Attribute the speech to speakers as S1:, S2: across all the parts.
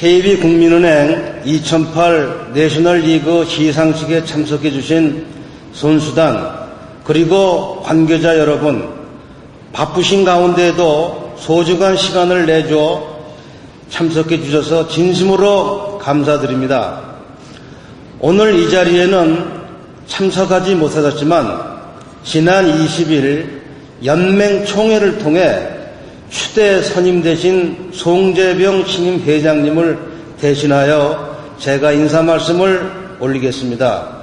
S1: KB국민은행 2008 내셔널리그 시상식에 참석해 주신 선수단 그리고 관계자 여러분 바쁘신 가운데에도 소중한 시간을 내줘 참석해 주셔서 진심으로 감사드립니다. 오늘 이 자리에는 참석하지 못하셨지만 지난 20일 연맹 총회를 통해 추대 선임 되신 송재병 신임 회장님을 대신하여 제가 인사 말씀을 올리겠습니다.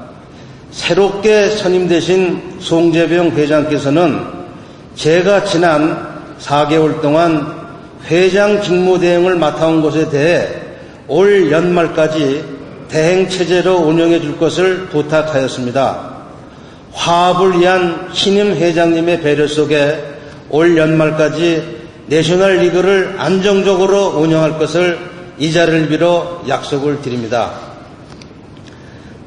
S1: 새롭게 선임되신 송재병 회장께서는 제가 지난 4개월 동안 회장 직무 대행을 맡아온 것에 대해 올 연말까지 대행 체제로 운영해 줄 것을 부탁하였습니다. 화합을 위한 신임 회장님의 배려 속에 올 연말까지 내셔널 리그를 안정적으로 운영할 것을 이 자리를 빌어 약속을 드립니다.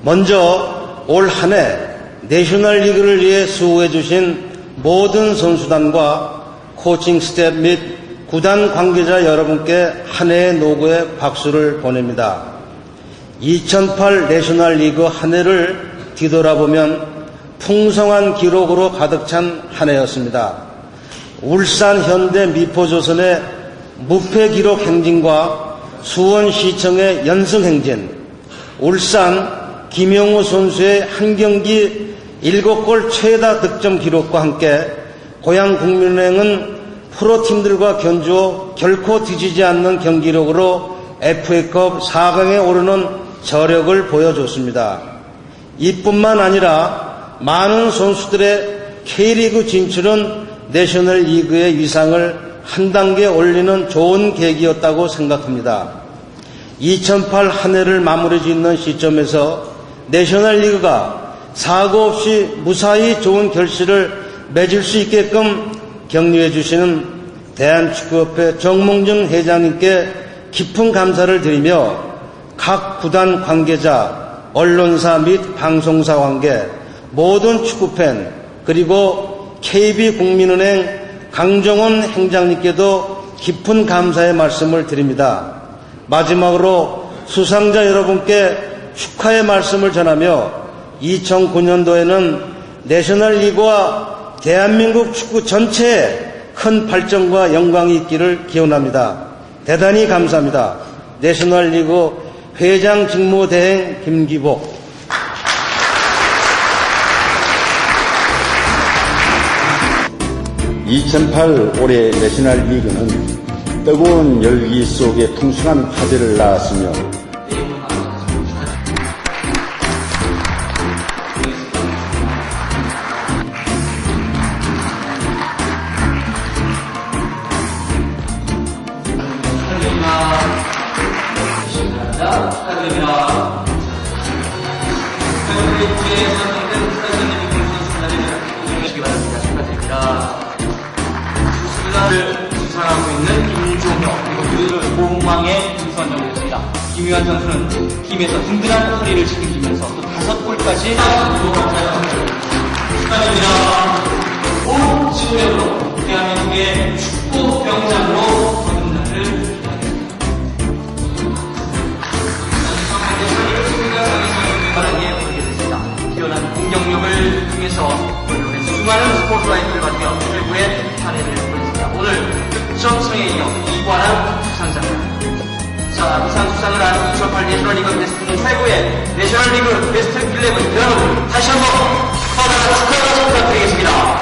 S1: 먼저 올 한 해 내셔널 리그를 위해 수고해 주신 모든 선수단과 코칭 스텝 및 구단 관계자 여러분께 한 해의 노고에 박수를 보냅니다. 2008 내셔널 리그 한 해를 뒤돌아보면 풍성한 기록으로 가득 찬 한 해였습니다. 울산 현대 미포조선의 무패 기록 행진과 수원시청의 연승 행진, 울산 김영우 선수의 한 경기 7골 최다 득점 기록과 함께 고향 국민은행은 프로팀들과 견주어 결코 뒤지지 않는 경기력으로 FA컵 4강에 오르는 저력을 보여줬습니다. 이뿐만 아니라 많은 선수들의 K리그 진출은 내셔널 리그의 위상을 한 단계 올리는 좋은 계기였다고 생각합니다. 2008 한 해를 마무리 짓는 시점에서 내셔널 리그가 사고 없이 무사히 좋은 결실을 맺을 수 있게끔 격려해 주시는 대한축구협회 정몽준 회장님께 깊은 감사를 드리며 각 구단 관계자, 언론사 및 방송사 관계, 모든 축구팬, 그리고 KB국민은행 강정원 행장님께도 깊은 감사의 말씀을 드립니다. 마지막으로 수상자 여러분께 축하의 말씀을 전하며 2009년도에는 내셔널리그와 대한민국 축구 전체에 큰 발전과 영광이 있기를 기원합니다. 대단히 감사합니다. 내셔널리그 회장 직무대행 김기복
S2: 2008 올해 내셔널 리그는 뜨거운 열기 속에 풍성한 화제를 낳았으며
S3: 축하드립니다. 뒤에 선택된 프레젠님이 선수단을 주시기 바랍니다. 축하드립니다. 수수단을 수상하 고 있는 김종혁 그리고 그들을 공망의 김선정이었습니다. 김유한 선수는 팀에서 든든한 허리를 책임지면서 또 다섯 골까지 축하드립니다. 온 지구력으로 대한민국의 축구 병장으로 바라기에 오르게 됐습니다. 뛰어난 공격력을 통해서 수많은 스포트라이트를 받으며 최고의 한 해를 득점성에 이어 이관한 수상자입니다. 자, 이상 수상을 한 2008 내셔널리그 베스트 최고의 내셔널리그 베스트 11 여러분 다시 한번 커다란 축하 부탁드리겠습니다.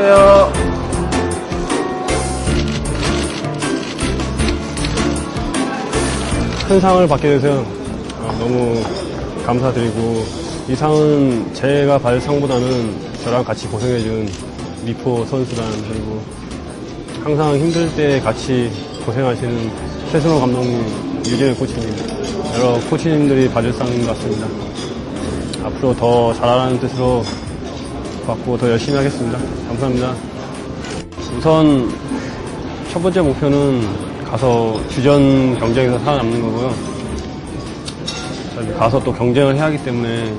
S1: 보세요.
S4: 큰 상을 받게 돼서 어, 너무 감사드리고 이 상은 제가 받을 상보다는 저랑 같이 고생해준 미포 선수단 그리고 항상 힘들 때 같이 고생하시는 최승호 감독님, 유재현 코치님 여러 코치님들이 받을 상인 것 같습니다. 앞으로 더 잘하라는 뜻으로 받고 더 열심히 하겠습니다. 감사합니다. 우선 첫 번째 목표는 가서 주전 경쟁에서 살아남는 거고요. 가서 또 경쟁을 해야 하기 때문에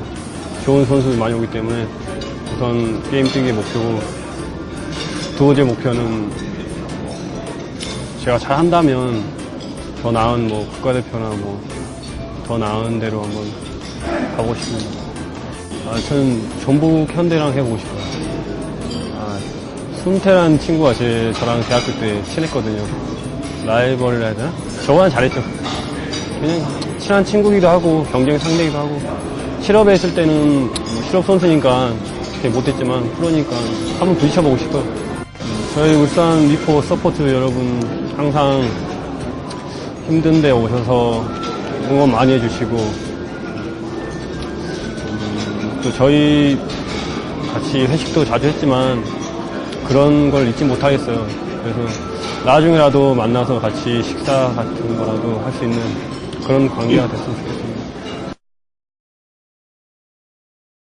S4: 좋은 선수들 많이 오기 때문에 우선 게임 뛰기 목표고 두 번째 목표는 제가 잘 한다면 더 나은 뭐 국가대표나 뭐 더 나은 데로 한번 가고 싶습니다. 아, 저는 전북 현대랑 해보고 싶어요. 아, 순태란 친구가 제 저랑 대학교 때 친했거든요. 라이벌을 해야 되나? 저보다 잘했죠. 그냥 친한 친구기도 하고 경쟁 상대기도 하고 실업에 있을 때는 뭐 실업 선수니까 못했지만 프로니까 한번 부딪혀보고 싶어요. 저희 울산 미포 서포트 여러분 항상 힘든데 오셔서 응원 많이 해주시고 음, 또 저희 같이 회식도 자주 했지만 그런 걸 잊지 못하겠어요. 그래서 나중에라도 만나서 같이 식사 같은 거라도 할 수 있는 그런 관계가 됐으면 좋겠어요.